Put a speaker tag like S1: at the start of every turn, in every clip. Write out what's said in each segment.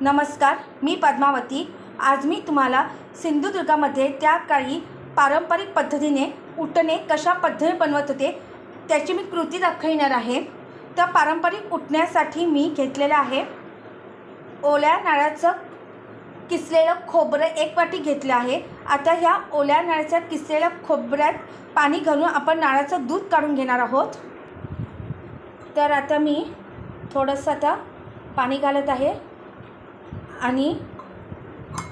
S1: नमस्कार मी पद्मावती. आज मी तुम्हाला सिंधुदुर्गामध्ये त्या काळी पारंपरिक पद्धतीने उटणे कशा पद्धतीने बनवत होते त्याची मी कृती दाखविणार आहे. त्या पारंपरिक उठण्यासाठी मी घेतलेलं आहे. ओल्या नाळाचं किसलेलं खोबरं एक वाटी घेतलं आहे. आता ह्या ओल्या नारळाच्या किसलेल्या खोबऱ्यात पाणी घालून आपण नारळाचं दूध काढून घेणार आहोत. तर आता मी थोडंसं आता पाणी घालत आहे. आणि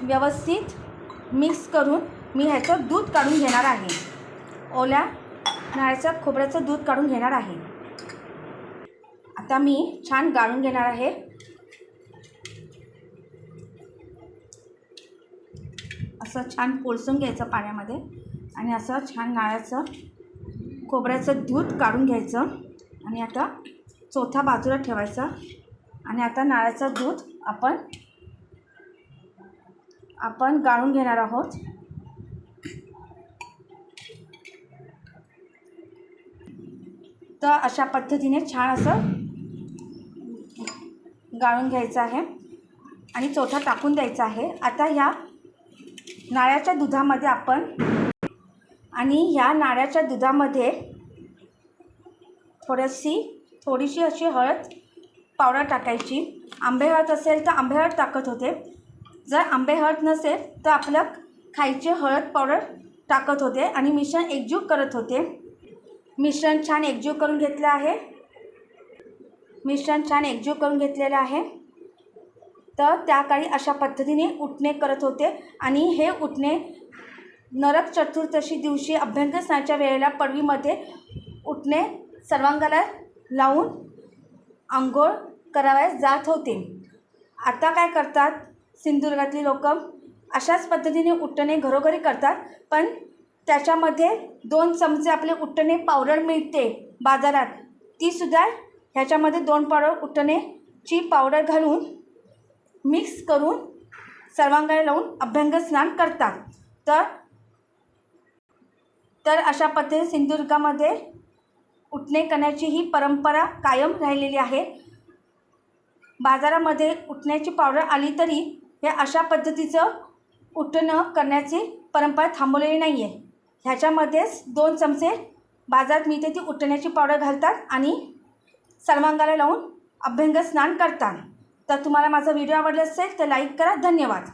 S1: व्यवस्थित मिक्स करून मी ह्याचं दूध काढून घेणार आहे. ओल्या नारळाच्या खोबऱ्याचं दूध काढून घेणार आहे. आता मी छान गाळून घेणार आहे. असं छान पोळसून घ्यायचं पाण्यामध्ये आणि असं छान नारळाचं खोबऱ्याचं दूध काढून घ्यायचं आणि आता चौथा बाजूला ठेवायचा आणि आता नारळाचं दूध आपण आपण गाळून घेणार आहोत. तर अशा पद्धतीने छान असं गाळून घ्यायचं आहे. आणि चौथा टाकून द्यायचा आहे. आता ह्या नाळ्याच्या दुधामध्ये आपण आणि ह्या नाळ्याच्या दुधामध्ये थोडीशी थोडीशी अशी हळद पावडर टाकायची. आंबे हळद असेल तर आंबे हळद टाकत होते. जर आंबे हळद नसेल तर आपलं खायचे हळद पावडर टाकत होते आणि मिश्रण एकजीव करत होते. मिश्रण छान एकजीव करून घेतलं आहे. मिश्रण छान एकजीव करून घेतलेलं आहे. तर त्या काळी अशा पद्धतीने उठणे करत होते आणि हे उठणे नरक चतुर्दशी दिवशी अभ्यंकर स्नानाच्या वेळेला पडवीमध्ये उठणे सर्वांगाला लावून आंघोळ करावयास जात होते. आता काय करतात? सिंधुदुर्गातली लोक अशाच पद्धतीने उट्टणे घरोघरी करतात पण त्याच्यामध्ये दोन चमचे आपले उठणे पावडर मिळते बाजारात. तीसुद्धा ह्याच्यामध्ये दोन पावडर उट्टणेची पावडर घालून मिक्स करून सर्वांगाला लावून अभ्यंग स्नान करतात. तर तर अशा पद्धतीने सिंधुदुर्गामध्ये उठणे करण्याची ही परंपरा कायम राहिलेली आहे. बाजारामध्ये उठण्याची पावडर आली तरी हे अशा पद्धतीचं उठणं करण्याची परंपरा थांबवलेली नाही आहे ह्याच्यामध्येच दोन चमचे बाजारात मिळते ती उठण्याची पावडर घालतात आणि सर्वांगाला लावून अभ्यंग स्नान करतात. तर तुम्हाला माझा व्हिडिओ आवडला असेल तर लाईक करा. धन्यवाद.